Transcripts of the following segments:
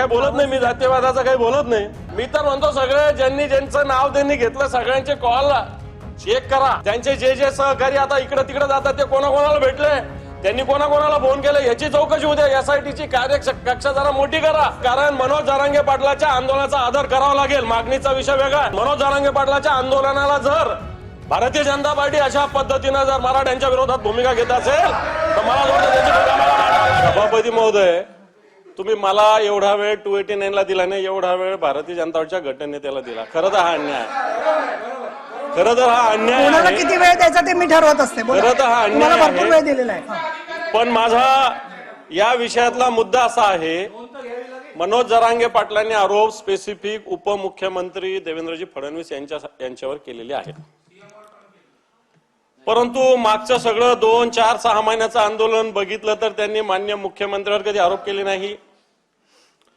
काय बोलत नाही मी जातीयवादाचं काही बोलत नाही. मी तर म्हणतो सगळे ज्यांनी ज्यांचं नाव त्यांनी घेतलं सगळ्यांचे कॉल चेक करा. त्यांचे जे जे सहकारी आता इकडे तिकडे जातात ते कोणाकोणाला भेटले? त्यांनी कोणाकोणाला फोन केले? याची चौकशी उद्या एसआयटीची कार्य कक्षा जरा मोठी करा. कारण मनोज जरांगे पाटलाच्या आंदोलनाचा आदर करावा लागेल. मागणीचा विषय वेगळा. मनोज जरांगे पाटलाच्या आंदोलनाला जर भारतीय जनता पार्टी अशा पद्धतीनं जर मराठ्यांच्या विरोधात भूमिका घेत असेल तर मला सभापती महोदय तुम्ही मला एवढा वेळ टू एटी नाईन ला दिला नाही एवढा वेळ भारतीय जनता गटनेत्याला दिला खरं तर हा अन्याय. खरं तर हा अन्याय किती वेळ द्यायचा ते मी ठरवत असते. खरं तर हा अन्याय दिलेला आहे. पण माझा या विषयातला मुद्दा असा आहे मनोज जरांगे पाटलांनी आरोप स्पेसिफिक उपमुख्यमंत्री देवेंद्रजी फडणवीस यांच्या यांच्यावर केलेले आहेत परंतु मागचं सगळं दोन चार सहा महिन्याचं आंदोलन बघितलं तर त्यांनी मान्य मुख्यमंत्र्यावर कधी आरोप केले नाही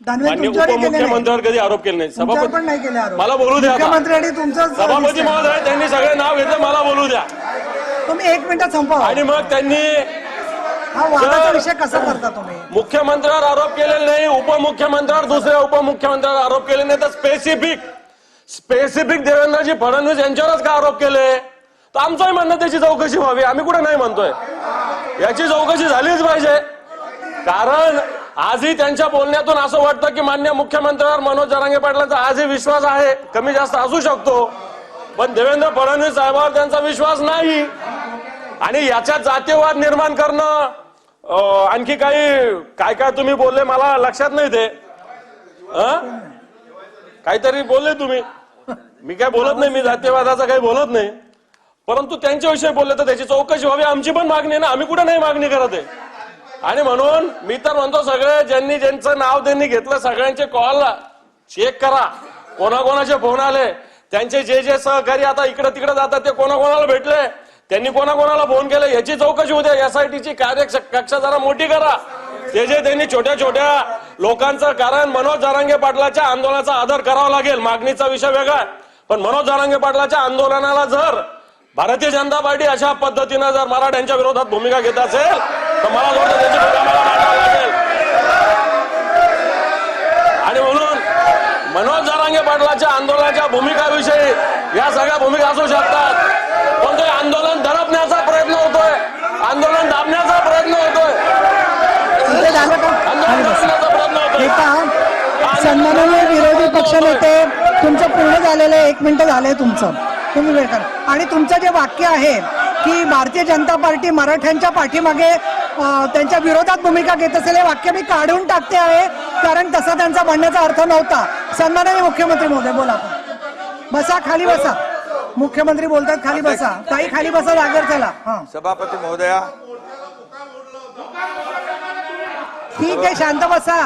मान्य. उपमुख्यमंत्र्यावर कधी आरोप केले नाही. आरोप. मला बोलू द्या आता. मुख्यमंत्री आणि तुमचं सभापती महोदय त्यांनी सगळे नाव घेतलं मला बोलू द्या. तुम्ही एक मिनिटात संपवा आणि मग त्यांनी हा वादाचा विषय कसा करता तुम्ही? मुख्यमंत्र्यावर आरोप केलेले नाही उपमुख्यमंत्र्यावर दुसऱ्या उपमुख्यमंत्र्यावर आरोप केले नाही तर स्पेसिफिक स्पेसिफिक देवेंद्रजी फडणवीस यांच्यावरच का आरोप केले? तर आमचंही म्हणणं त्याची चौकशी व्हावी. आम्ही कुठे नाही म्हणतोय. याची चौकशी झालीच पाहिजे. कारण आजही त्यांच्या बोलण्यातून असं वाटतं की मान्य मुख्यमंत्र्यावर मनोज जरांगे पाटलांचा आजही विश्वास आहे. कमी जास्त असू शकतो. पण देवेंद्र फडणवीस साहेबांवर त्यांचा विश्वास नाही. आणि याच्यात जातीयवाद निर्माण करणं आणखी काही काय काय तुम्ही बोलले मला लक्षात नाही ते. अं? काहीतरी बोलले तुम्ही. मी काय बोलत नाही मी जातीयवादाचा काही बोलत नाही. परंतु त्यांच्याविषयी बोलले तर त्याची चौकशी व्हावी. आमची पण मागणी आहे ना. आम्ही कुठे नाही मागणी करत आहे? आणि म्हणून मी तर म्हणतो सगळे ज्यांनी ज्यांचं नाव त्यांनी घेतलं सगळ्यांचे कॉल चेक करा. कोणाकोणाचे फोन आले? त्यांचे जे जे सहकारी आता इकडे तिकडे जातात ते कोणाकोणाला भेटले? त्यांनी कोणाकोणाला फोन केले? याची चौकशी उद्या एसआयटीची कार्य कक्षा जरा मोठी करा. ते जे त्यांनी छोट्या छोट्या लोकांचं कारण मनोज जारांगे पाटलाच्या आंदोलनाचा आदर करावा लागेल. मागणीचा विषय वेगळा पण मनोज जारांगे पाटलाच्या आंदोलनाला जर भारतीय जनता पार्टी अशा पद्धतीनं जर मराठ्यांच्या विरोधात भूमिका घेत असेल तर मला वाटतं त्याची भूमिका मला मांडावी लागेल. आणि म्हणून मनोज जरांगे पाटलाच्या आंदोलनाच्या भूमिकाविषयी या सगळ्या भूमिका असू शकतात. पण ते आंदोलन दडपण्याचा प्रयत्न होतोय. आंदोलन दाबण्याचा प्रयत्न होतोय. आंदोलन. दडपण्याचा प्रयत्न होतोय. सन्माननीय विरोधी पक्षनेते तुमचं पूर्ण झालेलं आहे. एक मिनिट झालंय तुमचं. तुम्ही वेळ करा. आणि तुमचं जे वाक्य आहे की भारतीय जनता पार्टी मराठ्यांच्या पाठीमागे त्यांच्या विरोधात भूमिका घेत असेल हे वाक्य मी काढून टाकते आहे कारण तसा त्यांचा म्हणण्याचा अर्थ नव्हता. सन्माननीय मुख्यमंत्री महोदय बोला बसा खाली बसा. मुख्यमंत्री बोलतात खाली बसा. ताई खाली बसा जागेवर चला. हा. सभापती महोदया. ठीक आहे शांत बसा.